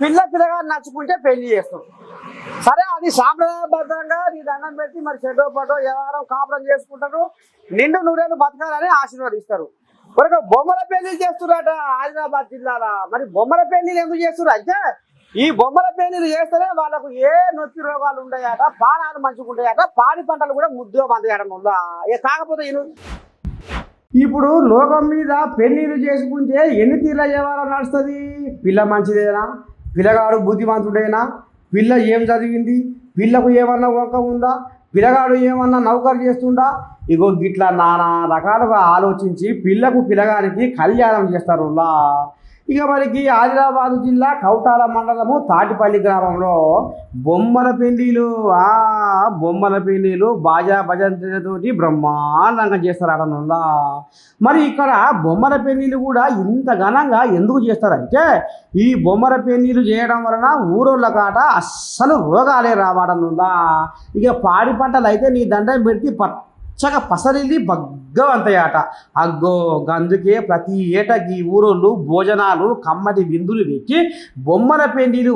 పిల్ల పిల్లగా నచ్చుకుంటే పెళ్ళి చేస్తాం. సరే అది సాంప్రదాయబద్ధంగా నీ దండం పెట్టి మరి చెడ్డో పటో ఎవరో కాపురం చేసుకుంటారు. నిండు నూరేళ్ళు బతకాలని ఆశీర్వదిస్తారు. మరి బొమ్మల పెళ్ళి చేస్తున్నారట ఆదిలాబాద్ జిల్లాలో. మరి బొమ్మల పెళ్ళిలు ఎందుకు చేస్తున్నారు అంటే ఈ బొమ్మల పెళ్ళిలు చేస్తేనే వాళ్ళకు ఏ నొప్పి రోగాలు ఉంటాయట పానాలు మంచిగా ఉంటాయట పాడి పంటలు కూడా ముద్దుగా మందయడం ఉందా? ఏ కాకపోతే ఇప్పుడు లోకం మీద పెళ్ళిలు చేసుకుంటే ఎన్ని తీర్ల వ్యవహారం నడుస్తుంది? పిల్ల మంచిదేనా? పిల్లగాడు బుద్ధిమంతుడేనా? పిల్ల ఏం చదివింది? పిల్లకు ఏమన్నా వంక ఉందా? పిల్లగాడు ఏమన్నా నౌకరు చేస్తుండా? ఇగో గిట్లా నానా రకాలుగా ఆలోచించి పిల్లకు పిల్లగానికి కళ్యాణం చేస్తారు లా ఇక మనకి ఆదిలాబాదు జిల్లా కౌటాల మండలము తాటిపల్లి గ్రామంలో బొమ్మల పెళ్ళిలు ఆ బొమ్మల పెళ్ళిలు బాజా భజంతతోటి బ్రహ్మాండంగా చేస్తారట మరి ఇక్కడ బొమ్మల పెళ్ళిలు కూడా ఇంత ఘనంగా ఎందుకు చేస్తారంటే ఈ బొమ్మల పెళ్ళిలు చేయడం వలన ఊరోళ్ళ కాట అస్సలు రోగాలే రావడం ఇక పాడి పంటలు అయితే నీ దండం పెడితే పచ్చగా పసరిల్లి బగ్గవంతాయట. అగ్గో అందుకే ప్రతి ఏటా ఈ ఊరోళ్ళు భోజనాలు కమ్మటి విందులు పెట్టి బొమ్మల పెండిలు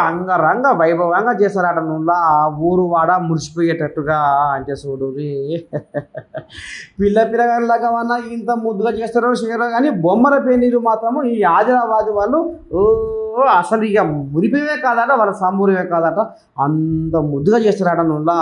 అంగరంగ వైభవంగా చేశారట నువ్వులా. ఊరు వాడ మురిసిపోయేటట్టుగా అంటే చూడు రే. పిల్ల పిల్లగాళ్ళగా ఇంత ముద్దుగా చేస్తారో చేయరో కానీ బొమ్మల పెండిలు మాత్రము ఈ ఆదిలాబాద్ వాళ్ళు ఓ అసలు ఇక మురిపివే కాదట వాళ్ళ సంబూరమే కాదట. అంత ముద్దుగా చేస్తారట నువ్వులా.